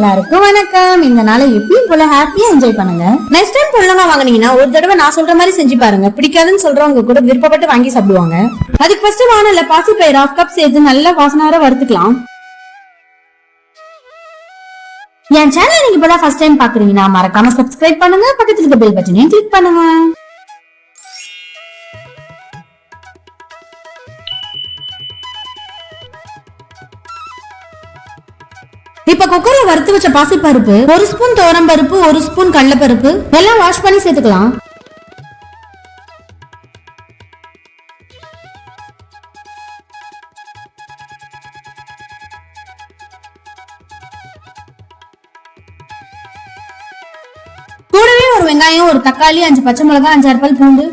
எல்லாருக்கும் வணக்கம். இந்த நாளை எப்பயும் போல ஹாப்பியா என்ஜாய் பண்ணுங்க. நெக்ஸ்ட் டைம் புள்ளங்க வாங்குனீங்கன்னா ஒரு தடவை நான் சொல்ற மாதிரி செஞ்சு பாருங்க. பிடிக்காதுன்னு சொல்றவங்க கூட விருப்பப்பட்டு வாங்கி சாப்பிடுவாங்க. அதுக்கு ஃபர்ஸ்ட் வானல்ல பாசி பயிர் ஆஃப் கப் சேர்த்து நல்ல வாசனார வறுத்துக்கலாம். என் சேனல் நீங்க இப்பதான் ஃபர்ஸ்ட் டைம் பாக்குறீங்கன்னா மறக்காம சப்ஸ்கிரைப் பண்ணுங்க. பக்கத்துல இருக்க பெல் பட்டனையும் கிளிக் பண்ணுங்க. இப்ப குக்கர்ல வறுத்து வச்ச பாசிப்பருப்பு ஒரு ஸ்பூன் தோரம் பருப்பு ஒரு ஸ்பூன் கடலைப்பருப்பு எல்லாம் வாஷ் பண்ணி சேர்த்துக்கலாம். கூடவே ஒரு வெங்காயம் ஒரு தக்காளி அஞ்சு பச்சை மிளகாய் அஞ்சு அறுப்பல் பூண்டு.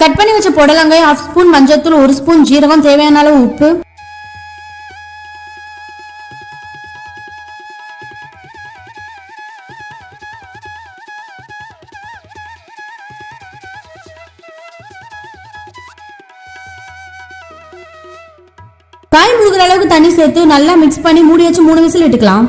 கட் பண்ணி வச்ச புடலங்காய் ஹாஃப் ஸ்பூன் மஞ்சத்தூள் ஒரு ஸ்பூன் ஜீரகம் தேவையான அளவு உப்பு. காய் முழுகிற அளவுக்கு தண்ணி சேர்த்து நல்லா மிக்ஸ் பண்ணி மூடி வச்சு மூணு விசில் விட்டுக்கலாம்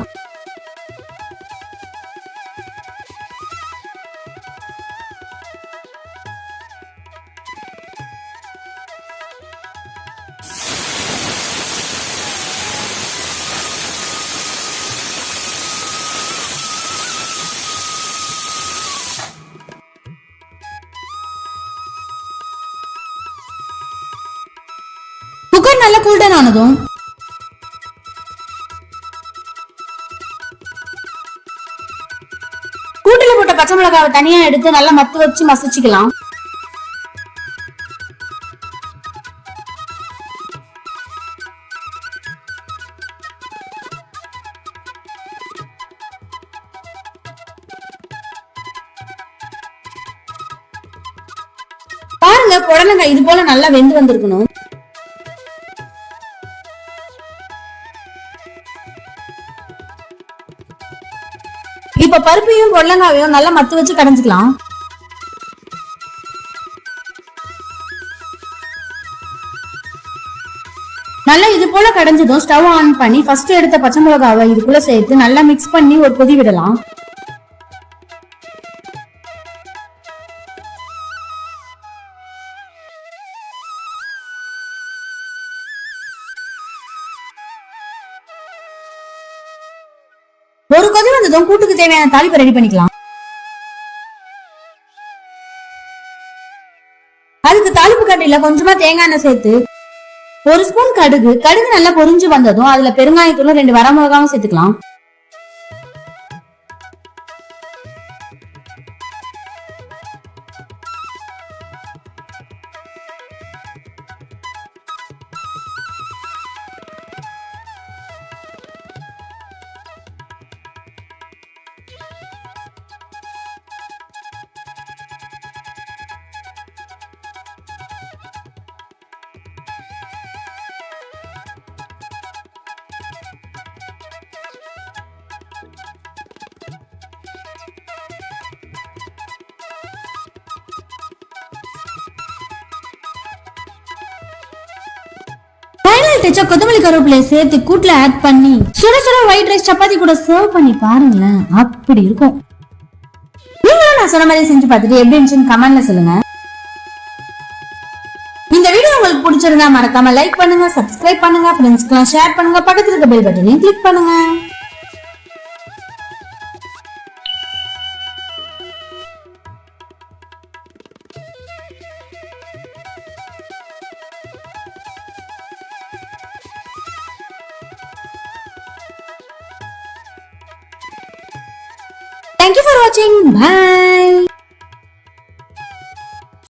குக்கர் நல்லா கூல்டன் ஆனதும் கூட்டுல போட்ட பச்சை மிளகாவை தனியா எடுத்து நல்லா மத்து வச்சு மசிச்சுக்கலாம் பாருங்க புடலங்காய் இது போல நல்லா வெந்து வந்திருக்கணும் இப்ப பருப்பையும் பொடலங்காவையும் நல்லா மத்து வச்சு கடைஞ்சிக்கலாம். நல்லா இது போல கடைஞ்சதும் ஸ்டவ் ஆன் பண்ணி ஃபர்ஸ்ட் எடுத்த பச்சை மிளகாவை இதுக்குள்ள சேர்த்து நல்லா மிக்ஸ் பண்ணி ஒரு கொதி விடலாம். ஒரு கொதி வந்ததும் கூட்டுக்கு தேவையான தாளிப்பை ரெடி பண்ணிக்கலாம். அதுக்கு தாளிப்பு கட்டில கொஞ்சமா தேங்காய் எண்ணெய் சேர்த்து ஒரு ஸ்பூன் கடுகு கடுகு நல்லா பொரிஞ்சு வந்ததும் அதுல பெருங்காயத்தூளும் ரெண்டு வரமிளகாவும் சேர்த்துக்கலாம். ஃபைனல் கொத்தமல்லி கருவேப்பிலையை சேர்த்து கூட்டுல ஆட் பண்ணி சுட சுட ஒயிட் ரைஸ் சப்பாத்தி கூட சர்வ் பண்ணி பாருங்களேன். அப்படி இருக்கும். நீங்களும் நான் சொன்ன மாதிரி செஞ்சு பார்த்துட்டு எப்படி இருந்துச்சுன்னு கமெண்ட்ல சொல்லுங்க. இந்த வீடியோ உங்களுக்கு பிடிச்சிருந்தா மறக்காம லைக் பண்ணுங்க சப்ஸ்கிரைப் பண்ணுங்க ஃப்ரெண்ட்ஸ்க்குலாம் ஷேர் பண்ணுங்க பக்கத்துல இருக்க பெல் பட்டனையும் கிளிக் பண்ணுங்க. For watching bye